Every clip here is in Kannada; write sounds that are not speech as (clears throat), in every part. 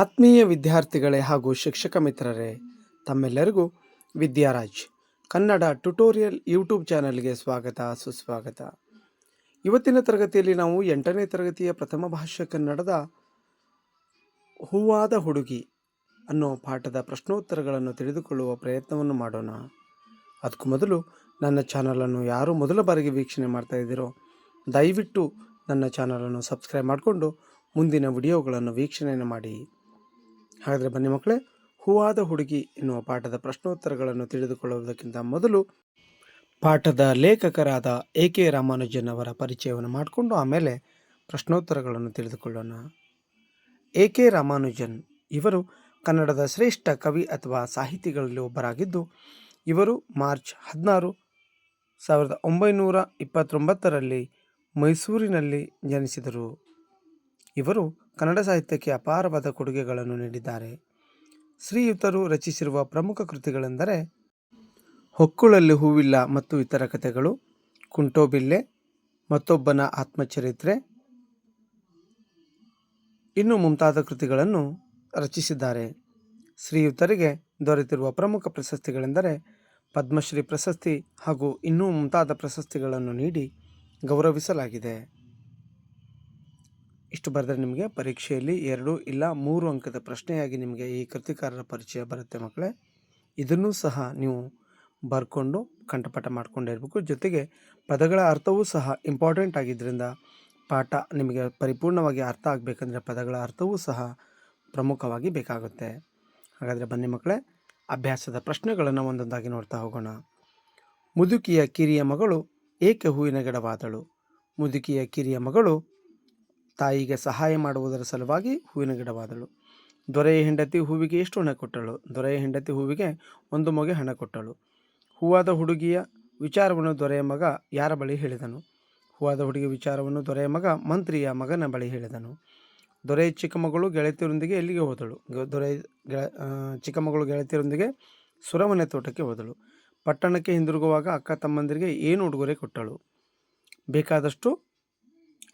ಆತ್ಮೀಯ ವಿದ್ಯಾರ್ಥಿಗಳೇ ಹಾಗೂ ಶಿಕ್ಷಕ ಮಿತ್ರರೇ, ತಮ್ಮೆಲ್ಲರಿಗೂ ವಿದ್ಯಾರಾಜ್ ಕನ್ನಡ ಟ್ಯುಟೋರಿಯಲ್ ಯೂಟ್ಯೂಬ್ ಚಾನಲ್ಗೆ ಸ್ವಾಗತ, ಸುಸ್ವಾಗತ. ಇವತ್ತಿನ ತರಗತಿಯಲ್ಲಿ ನಾವು ಎಂಟನೇ ತರಗತಿಯ ಪ್ರಥಮ ಭಾಷೆ ಕನ್ನಡದ ಹೂವಾದ ಹುಡುಗಿ ಅನ್ನೋ ಪಾಠದ ಪ್ರಶ್ನೋತ್ತರಗಳನ್ನು ತಿಳಿದುಕೊಳ್ಳುವ ಪ್ರಯತ್ನವನ್ನು ಮಾಡೋಣ. ಅದಕ್ಕೂ ಮೊದಲು ನನ್ನ ಚಾನಲನ್ನು ಯಾರು ಮೊದಲ ಬಾರಿಗೆ ವೀಕ್ಷಣೆ ಮಾಡ್ತಾ ಇದ್ದೀರೋ, ದಯವಿಟ್ಟು ನನ್ನ ಚಾನಲನ್ನು ಸಬ್ಸ್ಕ್ರೈಬ್ ಮಾಡಿಕೊಂಡು ಮುಂದಿನ ವಿಡಿಯೋಗಳನ್ನು ವೀಕ್ಷಣೆಯನ್ನು ಮಾಡಿ. ಹಾಗಾದರೆ ಬನ್ನಿ ಮಕ್ಕಳೇ, ಹೂವಾದ ಹುಡುಗಿ ಎನ್ನುವ ಪಾಠದ ಪ್ರಶ್ನೋತ್ತರಗಳನ್ನು ತಿಳಿದುಕೊಳ್ಳುವುದಕ್ಕಿಂತ ಮೊದಲು ಪಾಠದ ಲೇಖಕರಾದ ಎ ಕೆ ರಾಮಾನುಜನ್ ಅವರ ಪರಿಚಯವನ್ನು ಮಾಡಿಕೊಂಡು ಆಮೇಲೆ ಪ್ರಶ್ನೋತ್ತರಗಳನ್ನು ತಿಳಿದುಕೊಳ್ಳೋಣ. ಎ ಕೆ ರಾಮಾನುಜನ್ ಇವರು ಕನ್ನಡದ ಶ್ರೇಷ್ಠ ಕವಿ ಅಥವಾ ಸಾಹಿತಿಗಳಲ್ಲಿ ಒಬ್ಬರಾಗಿದ್ದು, ಇವರು ಮಾರ್ಚ್ ಹದಿನಾರು, ಸಾವಿರದ ಒಂಬೈನೂರ ಇಪ್ಪತ್ತೊಂಬತ್ತರಲ್ಲಿ ಮೈಸೂರಿನಲ್ಲಿ ಜನಿಸಿದರು. ಇವರು ಕನ್ನಡ ಸಾಹಿತ್ಯಕ್ಕೆ ಅಪಾರವಾದ ಕೊಡುಗೆಗಳನ್ನು ನೀಡಿದ್ದಾರೆ. ಶ್ರೀಯುತರು ರಚಿಸಿರುವ ಪ್ರಮುಖ ಕೃತಿಗಳೆಂದರೆ ಹೊಕ್ಕುಳಲ್ಲಿ ಹೂವಿಲ್ಲ ಮತ್ತು ಇತರ ಕಥೆಗಳು, ಕುಂಟೋಬಿಲ್ಲೆ, ಮತ್ತೊಬ್ಬನ ಆತ್ಮಚರಿತ್ರೆ, ಇನ್ನು ಮುಂತಾದ ಕೃತಿಗಳನ್ನು ರಚಿಸಿದ್ದಾರೆ. ಶ್ರೀಯುತರಿಗೆ ದೊರೆತಿರುವ ಪ್ರಮುಖ ಪ್ರಶಸ್ತಿಗಳೆಂದರೆ ಪದ್ಮಶ್ರೀ ಪ್ರಶಸ್ತಿ ಹಾಗೂ ಇನ್ನೂ ಮುಂತಾದ ಪ್ರಶಸ್ತಿಗಳನ್ನು ನೀಡಿ ಗೌರವಿಸಲಾಗಿದೆ. ಇಷ್ಟು ಬರೆದ್ರೆ ನಿಮಗೆ ಪರೀಕ್ಷೆಯಲ್ಲಿ ಎರಡು ಇಲ್ಲ ಮೂರು ಅಂಕದ ಪ್ರಶ್ನೆಯಾಗಿ ನಿಮಗೆ ಈ ಕೃತಿಕಾರರ ಪರಿಚಯ ಬರುತ್ತೆ ಮಕ್ಕಳೇ. ಇದನ್ನೂ ಸಹ ನೀವು ಬರ್ಕೊಂಡು ಕಂಠಪಾಠ ಮಾಡ್ಕೊಂಡಿರ್ಬೇಕು ಜೊತೆಗೆ ಪದಗಳ ಅರ್ಥವೂ ಸಹ ಇಂಪಾರ್ಟೆಂಟ್ ಆಗಿದ್ದರಿಂದ ಪಾಠ ನಿಮಗೆ ಪರಿಪೂರ್ಣವಾಗಿ ಅರ್ಥ ಆಗಬೇಕಂದ್ರೆ ಪದಗಳ ಅರ್ಥವೂ ಸಹ ಪ್ರಮುಖವಾಗಿ ಬೇಕಾಗುತ್ತೆ. ಹಾಗಾದರೆ ಬನ್ನಿ ಮಕ್ಕಳೇ, ಅಭ್ಯಾಸದ ಪ್ರಶ್ನೆಗಳನ್ನು ಒಂದೊಂದಾಗಿ ನೋಡ್ತಾ ಹೋಗೋಣ. ಮುದುಕಿಯ ಕಿರಿಯ ಮಗಳು ಏಕೆ ಹೂವಿನ ಗಿಡವಾದಳು? ಮುದುಕಿಯ ಕಿರಿಯ ಮಗಳು ತಾಯಿಗೆ ಸಹಾಯ ಮಾಡುವುದರ ಸಲುವಾಗಿ ಹೂವಿನ ಗಿಡವಾದಳು. ದೊರೆಯ ಹೆಂಡತಿ ಹೂವಿಗೆ ಎಷ್ಟು ಹಣ ಕೊಟ್ಟಳು? ದೊರೆಯ ಹೆಂಡತಿ ಹೂವಿಗೆ ಒಂದು ಮೊಗೆ ಹಣ ಕೊಟ್ಟಳು. ಹೂವಾದ ಹುಡುಗಿಯ ವಿಚಾರವನ್ನು ದೊರೆಯ ಮಗ ಯಾರ ಬಳಿ ಹೇಳಿದನು? ಹೂವಾದ ಹುಡುಗಿಯ ವಿಚಾರವನ್ನು ದೊರೆಯ ಮಗ ಮಂತ್ರಿಯ ಮಗನ ಬಳಿ ಹೇಳಿದನು. ದೊರೆಯ ಚಿಕ್ಕಮಗಳು ಗೆಳತಿಯರೊಂದಿಗೆ ಎಲ್ಲಿಗೆ ಹೋದಳು? ದೊರೆ ಗೆಳ ಚಿಕ್ಕಮಗಳು ಗೆಳತಿಯರೊಂದಿಗೆ ಸುರಮನೆ ತೋಟಕ್ಕೆ ಹೋದಳು. ಪಟ್ಟಣಕ್ಕೆ ಹಿಂದಿರುಗುವಾಗ ಅಕ್ಕ ತಮ್ಮಂದಿರಿಗೆ ಏನು ಉಡುಗೊರೆ ಕೊಟ್ಟಳು? ಬೇಕಾದಷ್ಟು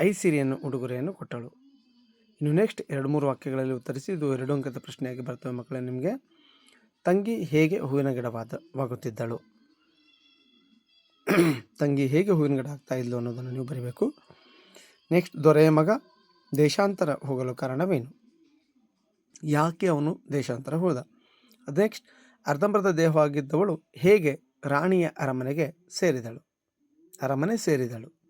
ಐಸಿರಿಯನ್ನು ಉಡುಗೊರೆಯನ್ನು ಕೊಟ್ಟಳು. ಇನ್ನು ನೆಕ್ಸ್ಟ್ ಎರಡು ಮೂರು ವಾಕ್ಯಗಳಲ್ಲಿ ಉತ್ತರಿಸಿ, ಇದು ಎರಡು ಅಂಕದ ಪ್ರಶ್ನೆಯಾಗಿ ಬರ್ತವೆ ಮಕ್ಕಳೇ ನಿಮಗೆ. ತಂಗಿ ಹೇಗೆ ಹೂವಿನ ಗಿಡವಾದವಾಗುತ್ತಿದ್ದಳು? (clears throat) ತಂಗಿ ಹೇಗೆ ಹೂವಿನ ಗಿಡ ಆಗ್ತಾ ಇದ್ಲು ಅನ್ನೋದನ್ನು ನೀವು ಬರೀಬೇಕು. ನೆಕ್ಸ್ಟ್ ದೊರೆಯ ಮಗ ದೇಶಾಂತರ ಹೋಗಲು ಕಾರಣವೇನು? ಯಾಕೆ ಅವನು ದೇಶಾಂತರ ಹೋದ? ನೆಕ್ಸ್ಟ್ ಅರ್ಧಂಬರ್ಧ ದೇಹವಾಗಿದ್ದವಳು ಹೇಗೆ ರಾಣಿಯ ಅರಮನೆಗೆ ಸೇರಿದಳು? ಅರಮನೆ ಸೇರಿದಳು.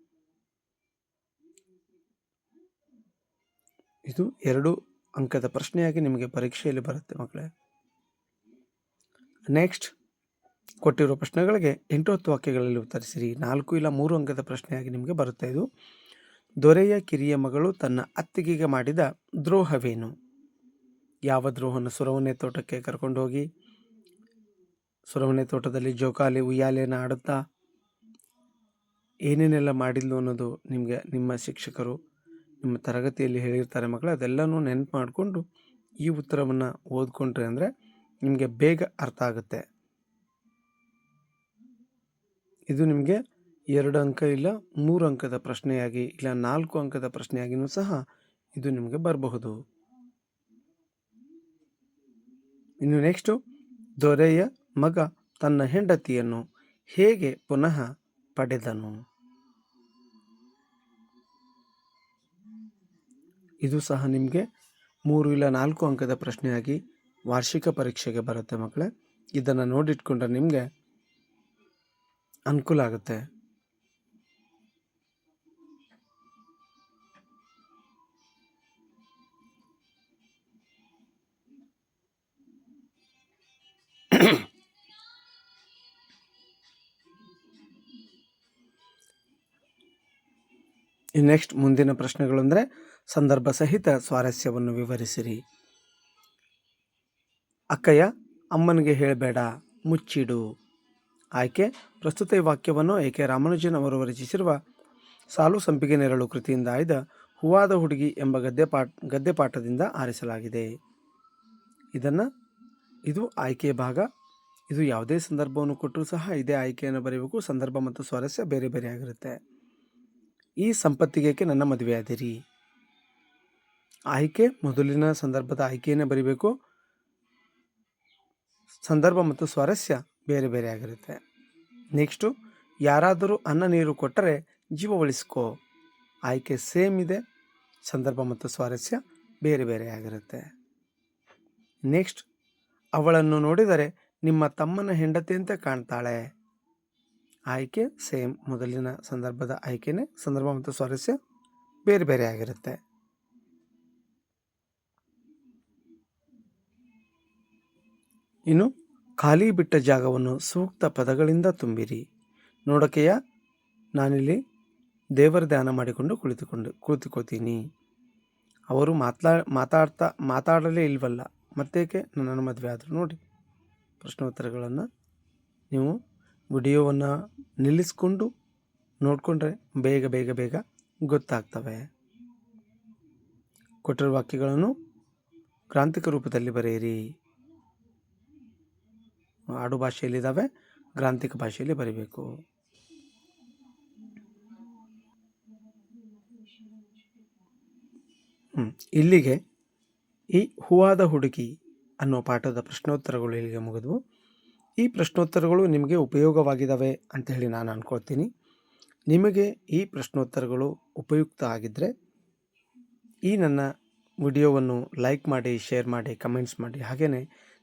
ಇದು ಎರಡು ಅಂಕದ ಪ್ರಶ್ನೆಯಾಗಿ ನಿಮಗೆ ಪರೀಕ್ಷೆಯಲ್ಲಿ ಬರುತ್ತೆ ಮಕ್ಕಳೇ. ನೆಕ್ಸ್ಟ್ ಕೊಟ್ಟಿರುವ ಪ್ರಶ್ನೆಗಳಿಗೆ ಎಂಟು ಹತ್ತು ವಾಕ್ಯಗಳಲ್ಲಿ ಉತ್ತರಿಸಿರಿ. ನಾಲ್ಕು ಇಲ್ಲ ಮೂರು ಅಂಕದ ಪ್ರಶ್ನೆಯಾಗಿ ನಿಮಗೆ ಬರುತ್ತೆ ಇದು. ದೊರೆಯ ಕಿರಿಯ ಮಗಳು ತನ್ನ ಅತ್ತಿಗೆಗೆ ಮಾಡಿದ ದ್ರೋಹವೇನು? ಯಾವ ದ್ರೋಹನ? ಸುರವನೆ ತೋಟಕ್ಕೆ ಕರ್ಕೊಂಡು ಹೋಗಿ. ಸುರವನೆ ತೋಟದಲ್ಲಿ ಜೋಕಾಲಿ ಉಯ್ಯಾಲೆಯನ್ನು ಆಡುತ್ತಾ. ಏನೇನೆಲ್ಲ ಮಾಡಿದ್ಲು ಅನ್ನೋದು ನಿಮಗೆ, ನಿಮ್ಮ ಶಿಕ್ಷಕರು ನಿಮ್ಮ ತರಗತಿಯಲ್ಲಿ ಹೇಳಿರ್ತಾರೆ ಮಕ್ಕಳು, ಅದೆಲ್ಲನೂ ನೆನಪು ಮಾಡಿಕೊಂಡು ಈ ಉತ್ತರವನ್ನು ಓದ್ಕೊಂಡ್ರೆ ಅಂದರೆ ನಿಮಗೆ ಬೇಗ ಅರ್ಥ ಆಗುತ್ತೆ. ಇದು ನಿಮಗೆ ಎರಡು ಅಂಕ ಇಲ್ಲ, ಮೂರು ಅಂಕದ ಪ್ರಶ್ನೆಯಾಗಿ ಇಲ್ಲ, ನಾಲ್ಕು ಅಂಕದ ಪ್ರಶ್ನೆಯಾಗಿಯೂ ಸಹ ಇದು ನಿಮಗೆ ಬರಬಹುದು. ಇನ್ನು ನೆಕ್ಸ್ಟು ದೊರೆಯ ಮಗ ತನ್ನ ಹೆಂಡತಿಯನ್ನು ಹೇಗೆ ಪುನಃ ಪಡೆದನು? ಇದು ಸಹ ನಿಮಗೆ ಮೂರು ಇಲ್ಲ ನಾಲ್ಕು ಅಂಕದ ಪ್ರಶ್ನೆಯಾಗಿ ವಾರ್ಷಿಕ ಪರೀಕ್ಷೆಗೆ ಬರುತ್ತೆ ಮಕ್ಕಳೇ. ಇದನ್ನು ನೋಡಿಟ್ಕೊಂಡ್ರೆ ನಿಮಗೆ ಅನುಕೂಲ ಆಗುತ್ತೆ. ನೆಕ್ಸ್ಟ್ ಮುಂದಿನ ಪ್ರಶ್ನೆಗಳು ಅಂದರೆ ಸಂದರ್ಭ ಸಹಿತ ಸ್ವಾರಸ್ಯವನ್ನು ವಿವರಿಸಿರಿ. ಅಕ್ಕಯ್ಯ, ಅಮ್ಮನಿಗೆ ಹೇಳಬೇಡ, ಮುಚ್ಚಿಡು. ಆಯ್ಕೆ, ಪ್ರಸ್ತುತ ಈ ವಾಕ್ಯವನ್ನು ಎ ಕೆ ರಾಮಾನುಜನ್ ಅವರು ರಚಿಸಿರುವ ಸಾಲು ಸಂಪಿಗೆ ನೆರಳು ಕೃತಿಯಿಂದ ಆಯ್ದ ಹೂವಾದ ಹುಡುಗಿ ಎಂಬ ಗದ್ಯ ಪಾಠ ಗದ್ಯ ಪಾಠದಿಂದ ಆರಿಸಲಾಗಿದೆ. ಇದನ್ನು, ಇದು ಆಯ್ಕೆಯ ಭಾಗ. ಇದು ಯಾವುದೇ ಸಂದರ್ಭವನ್ನು ಕೊಟ್ಟರೂ ಸಹ ಇದೇ ಆಯ್ಕೆಯನ್ನು ಬರೆಯಬೇಕು ಸಂದರ್ಭ ಮತ್ತು ಸ್ವಾರಸ್ಯ ಬೇರೆ ಬೇರೆ ಆಗಿರುತ್ತೆ. ಈ ಸಂಪತ್ತಿಗೇಕೆ ನನ್ನ ಮದುವೆಯಾದಿರಿ? ಆಯ್ಕೆ, ಮೊದಲಿನ ಸಂದರ್ಭದ ಆಯ್ಕೆಯನ್ನು ಬರಿಬೇಕು. ಸಂದರ್ಭ ಮತ್ತು ಸ್ವಾರಸ್ಯ ಬೇರೆ ಬೇರೆ ಆಗಿರುತ್ತೆ. ನೆಕ್ಸ್ಟು ಯಾರಾದರೂ ಅನ್ನ ನೀರು ಕೊಟ್ಟರೆ ಜೀವ ಉಳಿಸ್ಕೋ. ಆಯ್ಕೆ ಸೇಮ್ ಇದೆ, ಸಂದರ್ಭ ಮತ್ತು ಸ್ವಾರಸ್ಯ ಬೇರೆ ಬೇರೆ ಆಗಿರುತ್ತೆ. ನೆಕ್ಸ್ಟ್ ಅವಳನ್ನು ನೋಡಿದರೆ ನಿಮ್ಮ ತಮ್ಮನ ಹೆಂಡತಿಯಂತೆ ಕಾಣ್ತಾಳೆ. ಆಯ್ಕೆ ಸೇಮ್ ಮೊದಲಿನ ಸಂದರ್ಭದ ಆಯ್ಕೆನೇ, ಸಂದರ್ಭ ಮತ್ತು ಸ್ವಾರಸ್ಯ ಬೇರೆ ಬೇರೆ ಆಗಿರುತ್ತೆ. ಇನ್ನು ಖಾಲಿ ಬಿಟ್ಟ ಜಾಗವನ್ನು ಸೂಕ್ತ ಪದಗಳಿಂದ ತುಂಬಿರಿ. ನೋಡೋಕೆಯ, ನಾನಿಲ್ಲಿ ದೇವರ ಧ್ಯಾನ ಮಾಡಿಕೊಂಡು ಕುಳಿತುಕೊಂಡು ಕುಳಿತುಕೋತೀನಿ ಅವರು ಮಾತಾ ಮಾತಾಡ್ತಾ, ಮಾತಾಡಲೇ ಇಲ್ವಲ್ಲ, ಮತ್ತೇಕೆ ನನ್ನನ್ನು ಮದುವೆ ಆದರೂ ನೋಡಿ. ಪ್ರಶ್ನೋತ್ತರಗಳನ್ನು ನೀವು ವಿಡಿಯೋವನ್ನು ನಿಲ್ಲಿಸ್ಕೊಂಡು ನೋಡಿಕೊಂಡ್ರೆ ಬೇಗ ಬೇಗ ಬೇಗ ಗೊತ್ತಾಗ್ತವೆ. ಕೊಟ್ಟಿರುವ ವಾಕ್ಯಗಳನ್ನು ಕ್ರಾಂತಿಕ ರೂಪದಲ್ಲಿ ಬರೆಯಿರಿ. ಆಡು ಭಾಷೆಯಲ್ಲಿದ್ದಾವೆ, ಗ್ರಾಂಥಿಕ ಭಾಷೆಯಲ್ಲಿ ಬರೀಬೇಕು. ಇಲ್ಲಿಗೆ ಈ ಹೂವಾದ ಹುಡುಗಿ ಅನ್ನೋ ಪಾಠದ ಪ್ರಶ್ನೋತ್ತರಗಳು ಇಲ್ಲಿಗೆ ಮುಗಿದ್ವು ಈ ಪ್ರಶ್ನೋತ್ತರಗಳು ನಿಮಗೆ ಉಪಯೋಗವಾಗಿದ್ದಾವೆ ಅಂತ ಹೇಳಿ ನಾನು ಅಂದ್ಕೊಳ್ತೀನಿ ನಿಮಗೆ ಈ ಪ್ರಶ್ನೋತ್ತರಗಳು ಉಪಯುಕ್ತ ಆಗಿದ್ದರೆ ಈ ನನ್ನ ವಿಡಿಯೋವನ್ನು ಲೈಕ್ ಮಾಡಿ, ಶೇರ್ ಮಾಡಿ, ಕಮೆಂಟ್ಸ್ ಮಾಡಿ ಹಾಗೆಯೇ